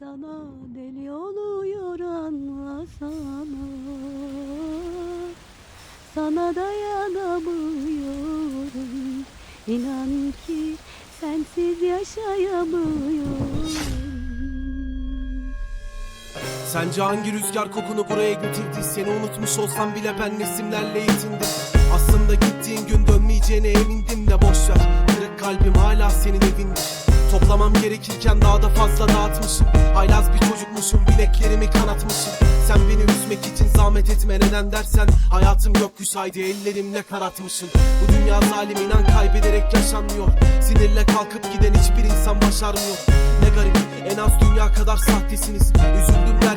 sana deli oluyor anlasana. Sana dayanamıyorum İnan ki sensiz yaşayamıyorum. Sence hangi rüzgar kokunu buraya getirdi? Seni unutmuş olsam bile ben resimlerle yetindim Toplamam gerekirken daha da fazla dağıtmışım. Haylaz bir çocukmuşum bileklerimi kanatmışım. Sen beni üzmek için zahmet etme. Neden dersen Hayatım gökyüzü haydi ellerimle karatmışım. Bu dünya zalim inan kaybederek yaşanmıyor. Sinirle kalkıp giden hiçbir insan başarmıyor. Ne garip en az dünya kadar sahtesiniz. Üzüldüm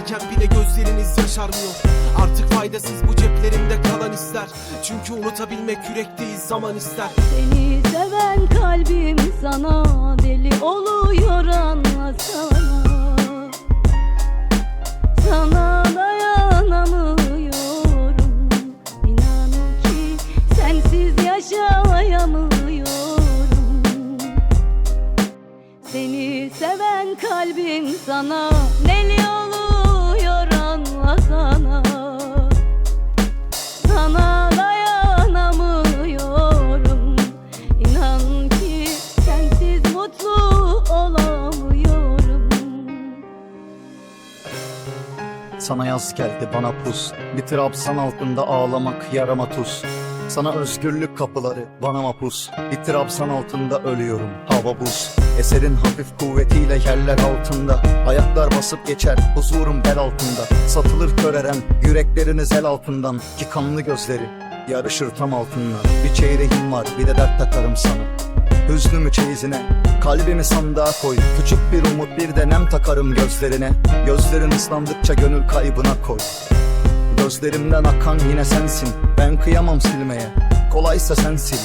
derken bile gözleriniz yaşarmıyor Artık faydasız bu ceplerimde kalan ister. Çünkü unutabilmek yürekteyiz zaman ister. Seni seven kalbim sana deli oluyor anlasana. Sana dayanamıyorum. İnan ki sensiz yaşayamıyorum. Seni seven kalbim sana Sana yaz geldi bana pus. Bir trabzan altında ağlamak yarama tuz. Sana özgürlük kapıları bana mapus. Bir trabzan altında ölüyorum hava buz. Eserin hafif kuvvetiyle yerler altında. Ayaklar basıp geçer huzurum bel altında. Satılır köreren yürekleriniz el altından. Ki kanlı gözleri yarışır tam altından Bir çeyreğim var bir de dert takarım sana. Hüznümü çeyizine Kalbimi sandığa koy. Küçük bir umut bir de nem takarım gözlerine. Gözlerin ıslandıkça gönül kaybına koy. Gözlerimden akan yine sensin. Ben kıyamam silmeye. Kolaysa sen sil.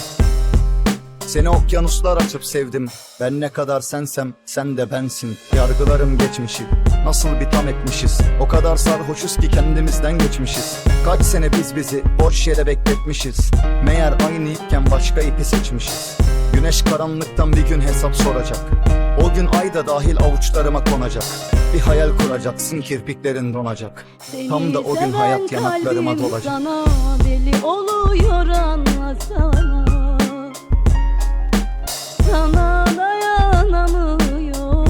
Seni okyanuslar açıp sevdim. Ben ne kadar sensem sen de bensin. Yargılarım geçmişi. Nasıl bir tam etmişiz? O kadar sarhoşuz ki kendimizden geçmişiz. Kaç sene biz bizi boş yere bekletmişiz. Meğer aynı ipken başka ipi seçmişiz Güneş karanlıktan bir gün hesap soracak. O gün ay da dahil avuçlarıma konacak. Bir hayal kuracaksın kirpiklerin donacak. Seni Tam da o gün hayat yanaklarıma dolacak. sana, Deli oluyor anlasana Sana. Dayanamıyorum.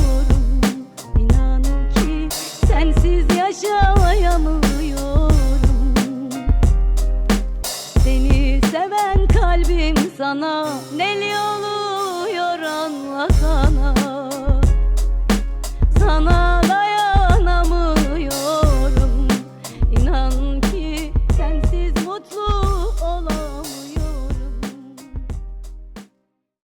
İnanın ki sensiz yaşayamıyorum. Seni seven kalbim sana neliyor